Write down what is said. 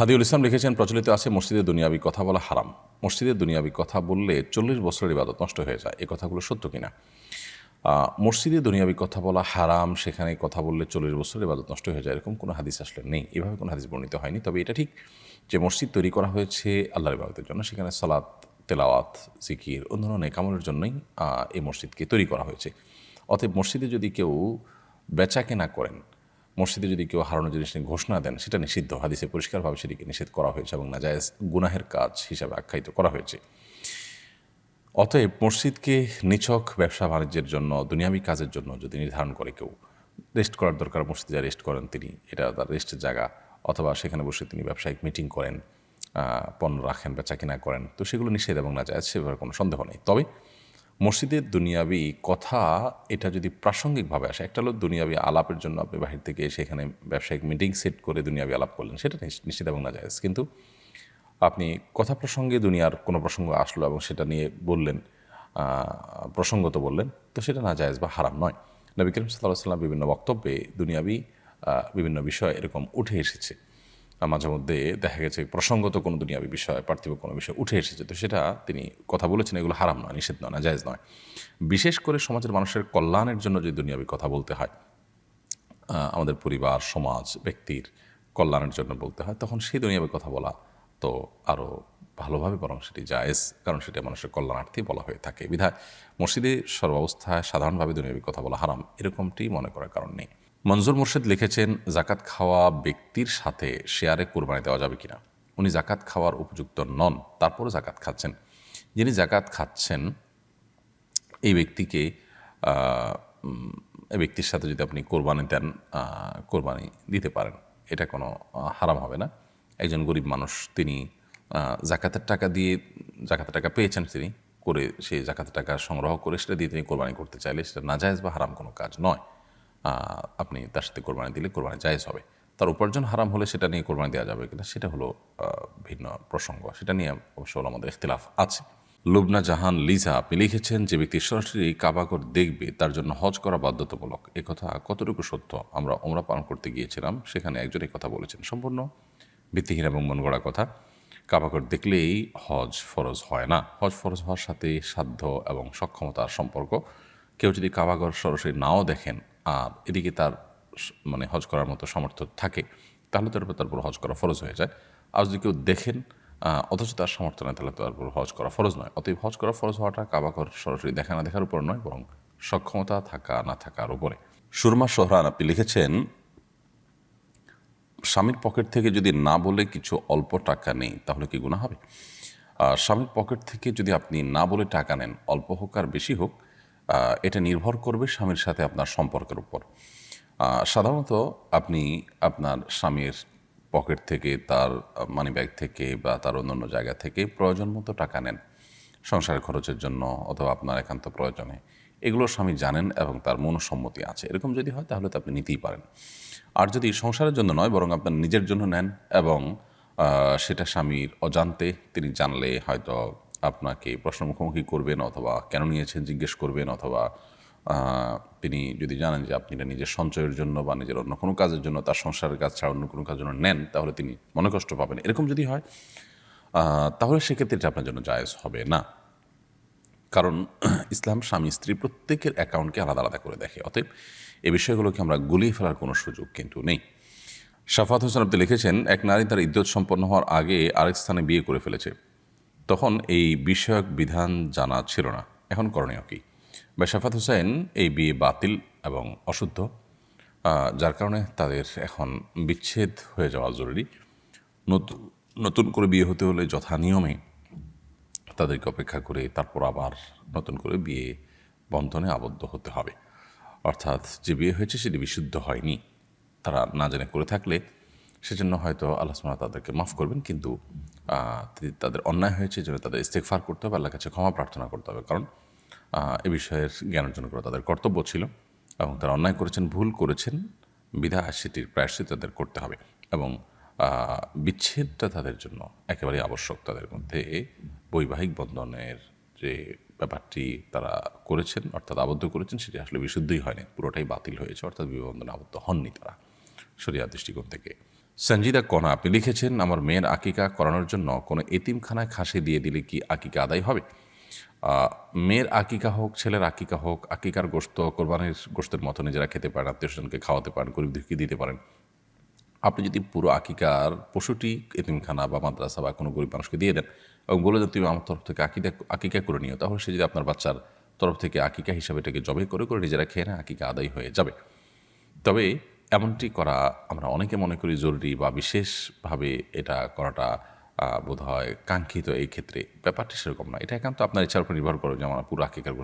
হাদিউল ইসলাম লিখেছেন, প্রচলিত আছে মসজিদে দুনিয়াবি কথা বলা হারাম। মসজিদে দুনিয়াবি কথা বললে চল্লিশ বছরের ইবাদত নষ্ট হয়ে যায়। এ কথাগুলো সত্য কিনা? মসজিদে দুনিয়াবি কথা বলা হারাম, সেখানে কথা বললে চল্লিশ বছরের ইবাদত নষ্ট হয়ে যায়, এরকম কোনো হাদিস আসলে নেই। এভাবে কোনো হাদিস বর্ণিত হয়নি। তবে এটা ঠিক যে মসজিদ তৈরি করা হয়েছে আল্লাহর ইবাদতের জন্য। সেখানে সালাত, তেলাওয়াত, জিকির অন্যান্য নেকামলের জন্যই এই মসজিদকে তৈরি করা হয়েছে। অতএব মসজিদে যদি কেউ বেচা কেনা করেন মসজিদে যদি কেউ হারানো জিনিস নিয়ে ঘোষণা দেন, সেটা নিষিদ্ধ। হাদিসে পরিষ্কারভাবে সেটিকে নিষেধ করা হয়েছে এবং নাজায়েজ গুনাহের কাজ হিসাবে আখ্যায়িত করা হয়েছে। অতএব মসজিদকে নিছক ব্যবসা বাণিজ্যের জন্য, দুনিয়াবি কাজের জন্য যদি নির্ধারণ করে কেউ, রেস্ট করার দরকার, মসজিদে রেস্ট করেন তিনি, এটা তার রেস্টের জায়গা, অথবা সেখানে বসে তিনি ব্যবসায়িক মিটিং করেন পণ্য রাখেন, বেচা কিনা করেন, তো সেগুলো নিষেধ এবং না যায় সেভাবে কোনো সন্দেহ নেই। তবে মসজিদের দুনিয়াবি কথা এটা যদি প্রাসঙ্গিকভাবে আসে, একটা হলো দুনিয়াবি আলাপের জন্য আপনি বাহির থেকে সেখানে ব্যবসায়িক মিটিং সেট করে দুনিয়াবি আলাপ করলেন, সেটা নিশ- নিষেধ এবং না যায় কিন্তু আপনি কথা প্রসঙ্গে দুনিয়ার কোনো প্রসঙ্গ আসলো এবং সেটা নিয়ে বললেন প্রসঙ্গত বললেন, তো সেটা না জায়েজ বা হারাম নয়। নবী করিম সাল্লাহ সাল্লাম বিভিন্ন বক্তব্যে দুনিয়াবি বিভিন্ন বিষয় এরকম উঠে এসেছে। মাঝে মধ্যে দেখা গেছে প্রসঙ্গত কোনো দুনিয়াবি বিষয়, পার্থিব কোনো বিষয় উঠে এসেছে। তো সেটা তিনি কথা বলেছেন, এগুলো হারাম নয়, নিষেধ নয়, না, জায়েজ নয়। বিশেষ করে সমাজের মানুষের কল্যাণের জন্য যদি দুনিয়াবি কথা বলতে হয় আমাদের পরিবার, সমাজ, ব্যক্তির কল্যাণের জন্য বলতে হয়, তখন সেই দুনিয়াবে কথা বলা তো আরও ভালোভাবে বরং সেটি জায়েজ, কারণ সেটা মানুষের কল্যাণার্থে বলা হয়ে থাকে। বিধায় মসজিদে সর্বাবস্থায় সাধারণভাবে দুনিয়াবি কথা বলা হারাম, এরকমটি মনে করার কারণ নেই। মনজুর মুর্শেদ লিখেছেন, জাকাত খাওয়া ব্যক্তির সাথে শেয়ারে কোরবানি দেওয়া যাবে কিনা? উনি জাকাত খাওয়ার উপযুক্ত নন, তারপরও জাকাত খাচ্ছেন। যিনি জাকাত খাচ্ছেন, এই ব্যক্তিকে এই ব্যক্তির সাথে যদি আপনি কোরবানি দেন কোরবানি দিতে পারেন, এটা কোনো হারাম হবে না। একজন গরিব মানুষ, তিনি জাকাতের টাকা দিয়ে জাকাতের টাকা পেয়েছেন তিনি, করে সেই জাকাতের টাকা সংগ্রহ করে সেটা দিয়ে তিনি কোরবানি করতে চাইলে সেটা নাজায়েজ বা হারাম কোনো কাজ নয়। আপনি তার সাথে কোরবানি দিলে কোরবানি জায়েজ হবে। তার উপার্জন হারাম হলে সেটা নিয়ে কোরবানি দেওয়া যাবে কিনা সেটা হলো ভিন্ন প্রসঙ্গ। সেটা নিয়ে অবশ্য আমাদের ইখতিলাফ আছে। লুবনা জাহান লিজা, আপনি লিখেছেন যে ব্যক্তি সরাসরি কাবাগর দেখবে, তার জন্য হজ করা বাধ্যতামূলক। কথা কতটুকু সত্য? আমরা ওমরা পালন করতে গিয়েছিলাম, সেখানে একজন কথা বলেছেন। সম্পূর্ণ ভিত্তিহীন এবং মন গড়া কথা। কাবাগর দেখলেই হজ ফরজ হয় না। হজ ফরজ হওয়ার সাথে সাধ্য এবং সক্ষমতার সম্পর্ক। কেউ যদি কাবাগর সরাসরি নাও দেখেন আর এদিকে তার মানে হজ করার মতো সামর্থ্য থাকে, তাহলে তার উপর তার উপর হজ করা ফরজ হয়ে যায়। আর যদি কেউ দেখেন অথচ তার সামর্থ্য নেই, তাহলে তার উপর হজ করা ফরজ নয়। অতএব হজ করা ফরজ হওয়াটা কাবাকর সরাসরি দেখা না দেখার উপর নয়, বরং সক্ষমতা থাকা, না থাকার উপরে। সুরমা সোহরান, আপনি লিখেছেন, স্বামীর পকেট থেকে যদি না বলে কিছু অল্প টাকা নেই, তাহলে কি গুণা হবে? স্বামীর পকেট থেকে যদি আপনি না বলে টাকা নেন, অল্প হোক আর বেশি হোক এটা নির্ভর করবে স্বামীর সাথে আপনার সম্পর্কের উপর। সাধারণত আপনি আপনার স্বামীর পকেট থেকে, তার মানি ব্যাগ থেকে বা তার অন্যান্য জায়গা থেকে প্রয়োজন মতো টাকা নেন। সংসারের খরচের জন্য অথবা আপনার একান্ত প্রয়োজনে। এগুলো স্বামী জানেন এবং তার মনসম্মতি আছে। এরকম যদি হয় তাহলে তো আপনি নিতেই পারেন। আর যদি সংসারের জন্য নয়, বরং আপনার নিজের জন্য নেন এবং সেটা স্বামীর অজান্তে তিনি জানলে হয়তো আপনাকে প্রশ্ন মুখোমুখি করবেন অথবা কেন নিয়েছেন জিজ্ঞেস করবেন অথবা তিনি যদি জানেন যে আপনি এটা নিজের সঞ্চয়ের জন্য বা নিজের অন্য কোনো কাজের জন্য তার সংসারের কাজ ছাড়া অন্য কোনো কাজের জন্য নেন, তাহলে তিনি মনে কষ্ট পাবেন। এরকম যদি হয় তাহলে সেক্ষেত্রে এটা আপনার জন্য জায়েজ হবে না। কারণ ইসলাম স্বামী স্ত্রী প্রত্যেকের অ্যাকাউন্টকে আলাদা আলাদা করে দেখে। অতএব এই বিষয়গুলোকে আমরা গুলিয়ে ফেলার কোনো সুযোগ কিন্তু নেই। শাফাত হোসেন আপনি লিখেছেন, এক নারী তার ইদ্যত সম্পন্ন হওয়ার আগে আরেক স্থানে বিয়ে করে ফেলেছে। তখন এই বিষয়ক বিধান জানা ছিল না। এখন করণীয় কী? বা শাফাত হোসেন এই বিয়ে বাতিল এবং অশুদ্ধ যার কারণে তাদের এখন বিচ্ছেদ হয়ে যাওয়া জরুরি। নতুন নতুন করে বিয়ে হতে হলে যথা নিয়মে তাদেরকে অপেক্ষা করে তারপর আবার নতুন করে বিয়ে বন্ধনে আবদ্ধ হতে হবে। অর্থাৎ যে বিয়ে হয়েছে সেটি বিশুদ্ধ হয়নি। তারা না জেনে করে থাকলে সেজন্য হয়তো আল্লাহ তাদেরকে মাফ করবেন, কিন্তু তাদের অন্যায় হয়েছে যেন তাদের ইস্তেকফার করতে হবে আল্লাহ কাছে ক্ষমা প্রার্থনা করতে হবে। কারণ এ বিষয়ের জ্ঞান অর্জন করা তাদের কর্তব্য ছিল এবং তারা অন্যায় করেছেন, ভুল করেছেন বিধা সেটির প্রায়শ্চিত তাদের করতে হবে এবং বিচ্ছেদটা তাদের জন্য একেবারে আবশ্যক তাদের মধ্যে। বৈবাহিক বন্ধনের যে ব্যাপারটি তারা করেছেন, অর্থাৎ আবদ্ধ করেছেন, সেটি আসলে বিশুদ্ধই হয়নি, পুরোটাই বাতিল হয়েছে, অর্থাৎ বিবাহ বন্ধনে আবদ্ধ হননি তারা শরিয়া দৃষ্টিকোণ থেকে। সঞ্জিদা কণা আপনি লিখেছেন, আমার মেয়ের আকিকা করানোর জন্য কোনো এতিমখানায় খাসি দিয়ে দিলে কি আকিকা আদায় হবে? মেয়ের আকিকা হোক, ছেলের আকিকা হোক, আকিকার গোস্ত কোরবানির গোস্তের মতো নিজেরা খেতে পারেন, আত্মীয় স্বজনকে খাওয়াতে পারেন, গরিব দুঃখী দিতে পারেন। আপনি যদি পুরো আকিকার পশুটি এতিমখানা বা মাদ্রাসা বা কোনো গরিব মানুষকে দিয়ে দেন এবং বলে দেন, তুমি আমার তরফ থেকে আকিকা আকিকা করে নিও, তাহলে সে যদি আপনার বাচ্চার তরফ থেকে আকিকা হিসাবে এটাকে জবে করে করে নিজেরা খেয়ে না আকিকা আদায় হয়ে যাবে। তবে এমনটি করা আমরা অনেকে মনে করি জরুরি বা বিশেষভাবে এটা করাটা বোধ হয় কাঙ্ক্ষিত এই ক্ষেত্রে। ব্যাপারটি সেরকম না। এটা একান্ত আপনার ইচ্ছার উপর নির্ভর করে, যেমন পুরো আকিকার